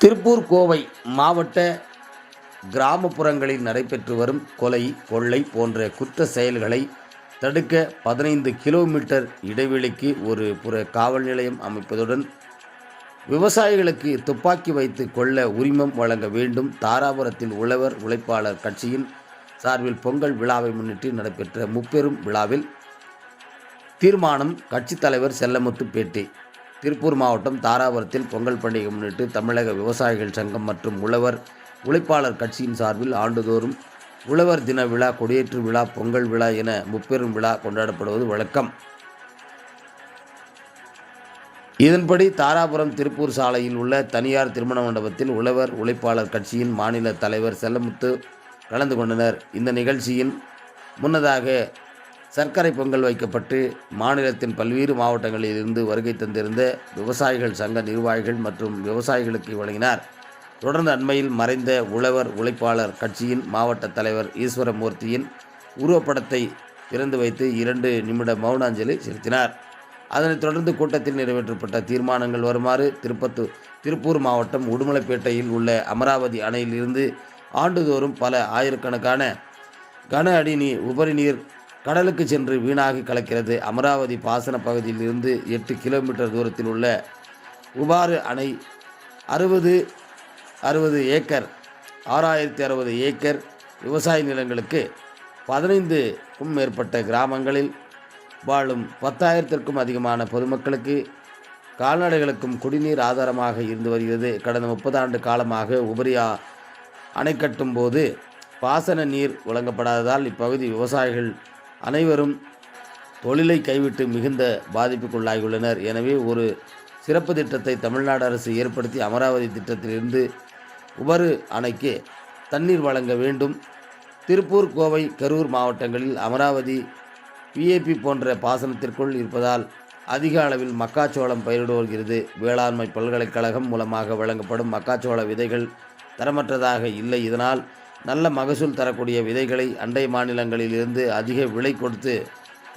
திருப்பூர் கோவை மாவட்ட கிராமப்புறங்களில் நடைபெற்று வரும் கொலை கொள்ளை போன்ற குற்ற செயல்களை தடுக்க பதினைந்து கிலோமீட்டர் இடைவெளிக்கு ஒரு புற காவல் நிலையம் அமைப்பதுடன் விவசாயிகளுக்கு துப்பாக்கி வைத்து கொள்ள உரிமம் வழங்க வேண்டும் தாராபுரத்தில் உழவர் உழைப்பாளர் கட்சியின் சார்பில் பொங்கல் விழாவை முன்னிட்டு நடைபெற்ற முப்பெரும் விழாவில் தீர்மானம் கட்சித் தலைவர் செல்லமுத்து பேட்டி திருப்பூர் மாவட்டம் தாராபுரத்தில் பொங்கல் பண்டிகை முன்னிட்டு தமிழக விவசாயிகள் சங்கம் மற்றும் உழவர் உழைப்பாளர் கட்சியின் சார்பில் ஆண்டுதோறும் உழவர் தின விழா கொடியேற்று விழா பொங்கல் விழா என முப்பெரும் விழா கொண்டாடப்படுவது வழக்கம். இதன்படி தாராபுரம் திருப்பூர் சாலையில் உள்ள தனியார் திருமண மண்டபத்தில் உழவர் உழைப்பாளர் கட்சியின் மாநில தலைவர் செல்லமுத்து கலந்து கொண்டனர். இந்த நிகழ்ச்சியின் முன்னதாக சர்க்கரை பொங்கல் வைக்கப்பட்டு மாநிலத்தின் பல்வேறு மாவட்டங்களில் இருந்து வருகை தந்திருந்த விவசாயிகள் சங்க நிர்வாகிகள் மற்றும் விவசாயிகளுக்கு வழங்கினார். தொடர்ந்து அண்மையில் மறைந்த உழவர் உழைப்பாளர் கட்சியின் மாவட்ட தலைவர் ஈஸ்வரமூர்த்தியின் உருவப்படத்தை திறந்து வைத்து இரண்டு நிமிட மௌனாஞ்சலி செலுத்தினார். அதனைத் தொடர்ந்து கூட்டத்தில் நிறைவேற்றப்பட்ட தீர்மானங்கள் வருமாறு திருப்பத்தூர் திருப்பூர் மாவட்டம் உடுமலைப்பேட்டையில் உள்ள அமராவதி அணையிலிருந்து ஆண்டுதோறும் பல ஆயிரக்கணக்கான கன அடி நீர் உபரி நீர் கடலுக்கு சென்று வீணாகி கலக்கிறது. அமராவதி பாசன பகுதியில் இருந்து எட்டு கிலோமீட்டர் தூரத்தில் உள்ள உபாறு அணை அறுபது அறுபது ஏக்கர் ஆறாயிரத்தி அறுபது ஏக்கர் விவசாய நிலங்களுக்கு பதினைந்துக்கும் மேற்பட்ட கிராமங்களில் வாழும் பத்தாயிரத்திற்கும் அதிகமான பொதுமக்களுக்கு கால்நடைகளுக்கும் குடிநீர் ஆதாரமாக இருந்து வருகிறது. கடந்த முப்பது ஆண்டு காலமாக உபரியா அணை கட்டும் போது பாசன நீர் வழங்கப்படாததால் இப்பகுதி விவசாயிகள் அனைவரும் தொழிலை கைவிட்டு மிகுந்த பாதிப்புக்குள்ளாகியுள்ளனர். எனவே ஒரு சிறப்பு திட்டத்தை தமிழ்நாடு அரசு ஏற்படுத்தி அமராவதி திட்டத்திலிருந்து உபரு அணைக்கு தண்ணீர் வழங்க வேண்டும். திருப்பூர் கோவை கரூர் மாவட்டங்களில் அமராவதி பிஏபி போன்ற பாசனத்திற்குள் இருப்பதால் அதிக அளவில் மக்காச்சோளம் பயிரிடுவருகிறது வேளாண்மை பல்கலைக்கழகம் மூலமாக வழங்கப்படும் மக்காச்சோள விதைகள் தரமற்றதாக இல்லை. இதனால் நல்ல மகசூல் தரக்கூடிய விதைகளை அண்டை மாநிலங்களில் இருந்து அதிக விலை கொடுத்து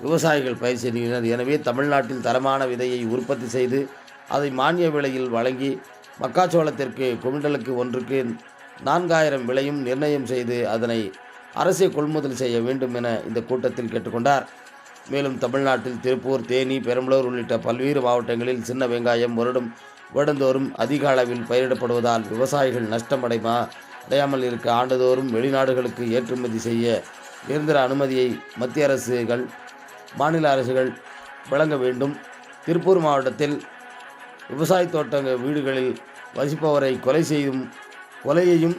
விவசாயிகள் பயிர் செய்கின்றனர். எனவே தமிழ்நாட்டில் தரமான விதையை உற்பத்தி செய்து அதை மானிய விலையில் வழங்கி மக்காச்சோளத்திற்கு குவிண்டலுக்கு ஒன்றுக்கு நான்காயிரம் விலையும் நிர்ணயம் செய்து அதனை அரசே கொள்முதல் செய்ய வேண்டும் என இந்த கூட்டத்தில் கேட்டுக்கொண்டார். மேலும் தமிழ்நாட்டில் திருப்பூர் தேனி பெரம்பலூர் உள்ளிட்ட பல்வேறு மாவட்டங்களில் சின்ன வெங்காயம் வருடம் வருடந்தோறும் அதிக அளவில் பயிரிடப்படுவதால் விவசாயிகள் நஷ்டமடைமா? அடையாமல் இருக்க ஆண்டுதோறும் வெளிநாடுகளுக்கு ஏற்றுமதி செய்ய நிரந்தர அனுமதியை மத்திய அரசுகள் மாநில அரசுகள் வழங்க வேண்டும். திருப்பூர் மாவட்டத்தில் விவசாய தோட்டங்க வீடுகளில் வசிப்பவரை கொலை செய்யும் கொலையையும்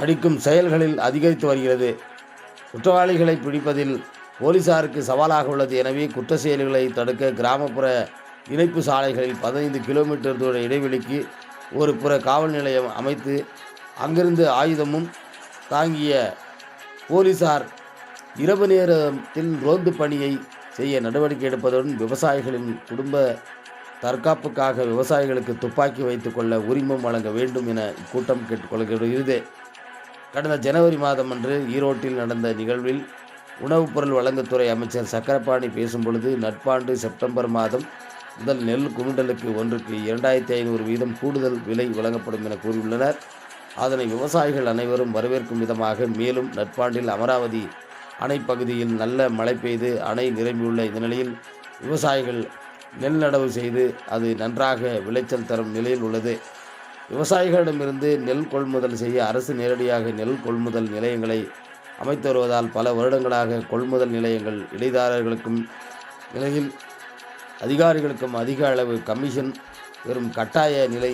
அடிக்கும் செயல்களில் அதிகரித்து வருகிறது. குற்றவாளிகளை பிடிப்பதில் போலீசாருக்கு சவாலாக உள்ளது. எனவே குற்ற செயல்களை தடுக்க கிராமப்புற இணைப்பு சாலைகளில் பதினைந்து கிலோமீட்டர் தூர இடைவெளிக்கு ஒரு புற காவல் நிலையம் அமைத்து அங்கிருந்து ஆயுதமும் தாங்கிய போலீசார் இரவு நேரத்தில் ரோந்து பணியை செய்ய நடவடிக்கை எடுப்பதுடன் விவசாயிகளின் குடும்ப தற்காப்புக்காக விவசாயிகளுக்கு துப்பாக்கி வைத்துக்கொள்ள உரிமம் வழங்க வேண்டும் என இக்கூட்டம் கேட்டுக்கொள்கிறது. கடந்த ஜனவரி மாதம் அன்று ஈரோட்டில் நடந்த நிகழ்வில் உணவுப் பொருள் வழங்குத்துறை அமைச்சர் சக்கரபாணி பேசும்பொழுது நட்பாண்டு செப்டம்பர் மாதம் முதல் நெல் குவிண்டலுக்கு ஒன்றுக்கு இரண்டாயிரத்தி ஐநூறு வீதம் கூடுதல் விலை வழங்கப்படும் என கூறியுள்ளனர். அதனை விவசாயிகள் அனைவரும் வரவேற்கும் விதமாக மேலும் நட்பாண்டில் அமராவதி அணை பகுதியில் நல்ல மழை பெய்து அணை நிரம்பியுள்ள இந்த நிலையில் விவசாயிகள் நெல் நடவு செய்து அது நன்றாக விளைச்சல் தரும் நிலையில் உள்ளது. விவசாயிகளிடமிருந்து நெல் கொள்முதல் செய்ய அரசு நேரடியாக நெல் கொள்முதல் நிலையங்களை அமைத்து வருவதால் பல வருடங்களாக கொள்முதல் நிலையங்கள் இடைதாரர்களுக்கும் நிலையில் அதிகாரிகளுக்கும் அதிக அளவு கமிஷன் பெறும் கட்டாய நிலை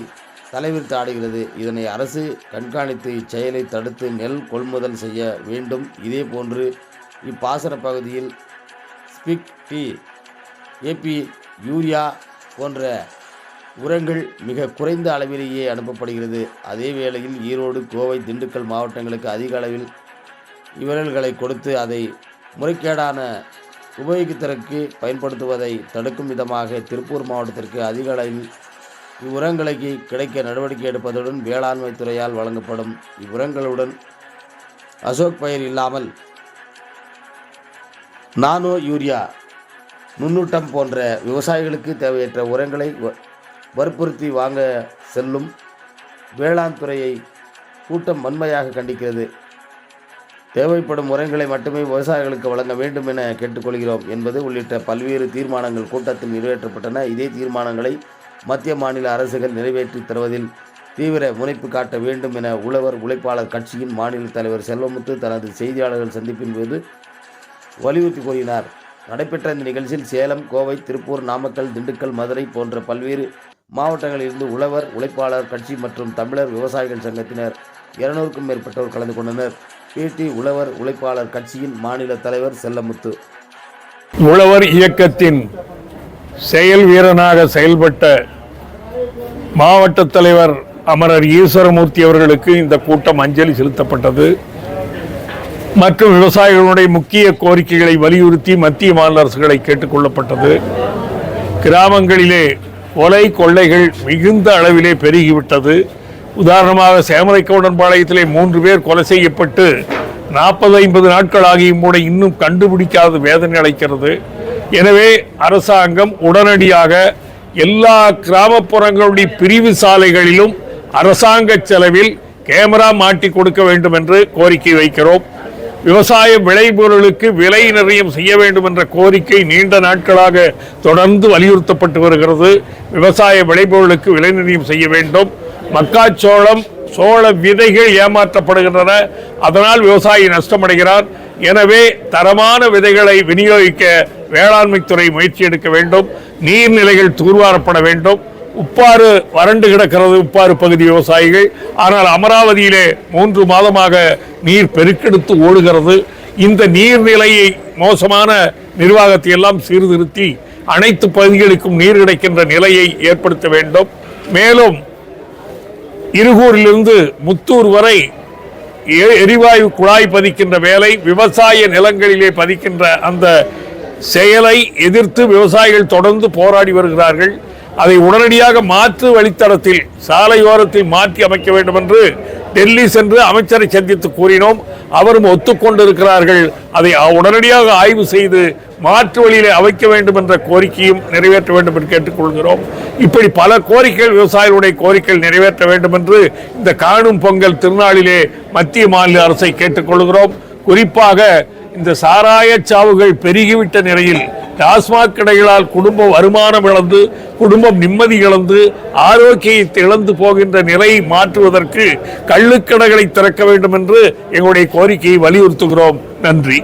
தலைவிரித்து ஆடுகிறது. இதனை அரசு கண்காணித்து இச்செயலை தடுத்து நெல் கொள்முதல் செய்ய வேண்டும். இதேபோன்று இப்பாசன பகுதியில் ஸ்பிக் டி ஏபி யூரியா போன்ற உரங்கள் மிக குறைந்த அளவிலேயே அனுப்பப்படுகிறது. அதே வேளையில் ஈரோடு கோவை திண்டுக்கல் மாவட்டங்களுக்கு அதிக அளவில் விரல்களை கொடுத்து அதை முறைகேடான உபயோகித்தற்கு பயன்படுத்துவதை தடுக்கும் விதமாக திருப்பூர் மாவட்டத்திற்கு அதிக அளவில் இவ்வுரங்களுக்கு கிடைக்க நடவடிக்கை எடுப்பதுடன் வேளாண்மை துறையால் வழங்கப்படும் இவ்வுரங்களுடன் அசோக் பயிர் இல்லாமல் நானோ யூரியா நுண்ணூட்டம் போன்ற விவசாயிகளுக்கு தேவையற்ற உரங்களை வ- வற்புறுத்தி வாங்க செல்லும் வேளாண் துறையை கூட்டம் வன்மையாக கண்டிக்கிறது. தேவைப்படும் முறைகளை மட்டுமே விவசாயிகளுக்கு வழங்க வேண்டும் என கேட்டுக்கொள்கிறோம் என்பது உள்ளிட்ட பல்வேறு தீர்மானங்கள் கூட்டத்தில் நிறைவேற்றப்பட்டன. இதே தீர்மானங்களை மத்திய மாநில அரசுகள் நிறைவேற்றி தருவதில் தீவிர முனைப்பு காட்ட வேண்டும் என உழவர் உழைப்பாளர் கட்சியின் மாநில தலைவர் செல்வமுத்து தனது செய்தியாளர்கள் சந்திப்பின் போது வலியுறுத்தி கூறினார். நடைபெற்ற இந்த நிகழ்ச்சியில் சேலம் கோவை திருப்பூர் நாமக்கல் திண்டுக்கல் மதுரை போன்ற பல்வேறு மாவட்டங்களிலிருந்து உழவர் உழைப்பாளர் கட்சி மற்றும் தமிழர் விவசாயிகள் சங்கத்தினர் இருநூறுக்கும் மேற்பட்டோர் கலந்து கொண்டனர். பேட்டி உழவர் உழைப்பாளர் கட்சியின் மாநில தலைவர் செல்லமுத்து. உழவர் இயக்கத்தின் செயல் வீரனாக செயல்பட்ட மாவட்ட தலைவர் அமரர் ஈஸ்வரமூர்த்தி அவர்களுக்கு இந்த கூட்டம் அஞ்சலி செலுத்தப்பட்டது. மற்றும் விவசாயிகளுடைய முக்கிய கோரிக்கைகளை வலியுறுத்தி மத்திய மாநில அரசுகளை கேட்டுக்கொள்ளப்பட்டது கிராமங்களிலே கொலை கொள்ளைகள் மிகுந்த அளவிலே பெருகிவிட்டது. உதாரணமாக சேமரைக்கவுடன்பாளையத்திலே மூன்று பேர் கொலை செய்யப்பட்டு நாற்பது ஐம்பது நாட்கள் ஆகியும் கூட இன்னும் கண்டுபிடிக்காத வேதனை அளிக்கிறது. எனவே அரசாங்கம் உடனடியாக எல்லா கிராமப்புறங்களுடைய பிரிவு சாலைகளிலும் அரசாங்க செலவில் கேமரா மாட்டி கொடுக்க வேண்டும் என்று கோரிக்கை வைக்கிறோம். விவசாய விளைபொருளுக்கு விலை நிர்ணயம் செய்ய வேண்டும் என்ற கோரிக்கை நீண்ட நாட்களாக தொடர்ந்து வலியுறுத்தப்பட்டு வருகிறது. விவசாய விளைபொருளுக்கு விலை நிர்ணயம் செய்ய வேண்டும். மக்காச்சோளம் சோள விதைகள் ஏமாற்றப்படுகின்றன. அதனால் விவசாயி நஷ்டமடைகிறார். எனவே தரமான விதைகளை விநியோகிக்க வேளாண்மைத்துறை முயற்சி எடுக்க வேண்டும். நீர்நிலைகள் தூர்வாரப்பட வேண்டும். உப்பாறு வறண்டு கிடக்கிறது உப்பாறு பகுதி விவசாயிகள். ஆனால் அமராவதியிலே மூன்று மாதமாக நீர் பெருக்கெடுத்து ஓடுகிறது. இந்த நீர்நிலையை மோசமான நிர்வாகத்தை எல்லாம் சீர்திருத்தி அனைத்து பகுதிகளுக்கும் நீர் கிடைக்கின்ற நிலையை ஏற்படுத்த வேண்டும். மேலும் இருகூரிலிருந்து முத்தூர் வரை எ- எரிவாயு குழாய் பதிக்கின்ற வேலை விவசாய நிலங்களிலே பதிக்கின்ற அந்த செயலை எதிர்த்து விவசாயிகள் தொடர்ந்து போராடி வருகிறார்கள். அதை உடனடியாக மாற்று வழித்தடத்தில் சாலையோரத்தில் மாற்றி அமைக்க வேண்டும் என்று டெல்லி சென்று அமைச்சரை சந்தித்து கூறினோம். அவரும் ஒத்துக்கொண்டிருக்கிறார்கள். அதை உடனடியாக ஆய்வு செய்து மாற்று வழியிலே அமைக்க வேண்டும் என்ற கோரிக்கையும் நிறைவேற்ற வேண்டும் என்று கேட்டுக்கொள்கிறோம். இப்படி பல கோரிக்கைகள் விவசாயிகளுடைய கோரிக்கைகள் நிறைவேற்ற வேண்டும் என்று இந்த காணும் பொங்கல் திருநாளிலே மத்திய மாநில அரசை கேட்டுக்கொள்கிறோம். குறிப்பாக இந்த சாராய சாவுகள் பெருகிவிட்ட நிலையில் டாஸ்மாக் கடைகளால் குடும்பம் வருமானம் இழந்து குடும்பம் நிம்மதி இழந்து ஆரோக்கியத்தை இழந்து போகின்ற நிலையை மாற்றுவதற்கு கள்ளுக்கடைகளை திறக்க வேண்டும் என்று எங்களுடைய கோரிக்கையை வலியுறுத்துகிறோம். நன்றி.